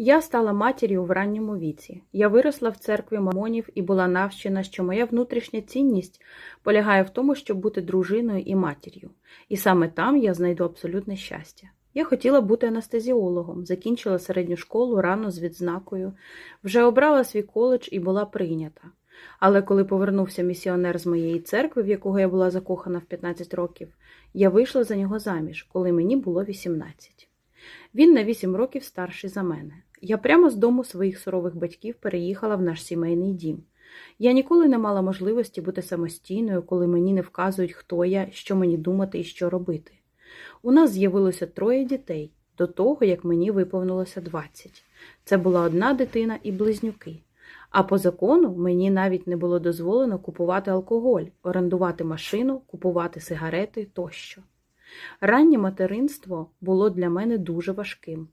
Я стала матір'ю в ранньому віці. Я виросла в церкві мамонів і була навчена, що моя внутрішня цінність полягає в тому, щоб бути дружиною і матір'ю. І саме там я знайду абсолютне щастя. Я хотіла бути анестезіологом, закінчила середню школу рано з відзнакою, вже обрала свій коледж і була прийнята. Але коли повернувся місіонер з моєї церкви, в якого я була закохана в 15 років, я вийшла за нього заміж, коли мені було 18. Він на 8 років старший за мене. Я прямо з дому своїх сурових батьків переїхала в наш сімейний дім. Я ніколи не мала можливості бути самостійною, коли мені не вказують, хто я, що мені думати і що робити. У нас з'явилося троє дітей до того, як мені виповнилося 20. Це була одна дитина і близнюки. А по закону мені навіть не було дозволено купувати алкоголь, орендувати машину, купувати сигарети тощо. Раннє материнство було для мене дуже важким.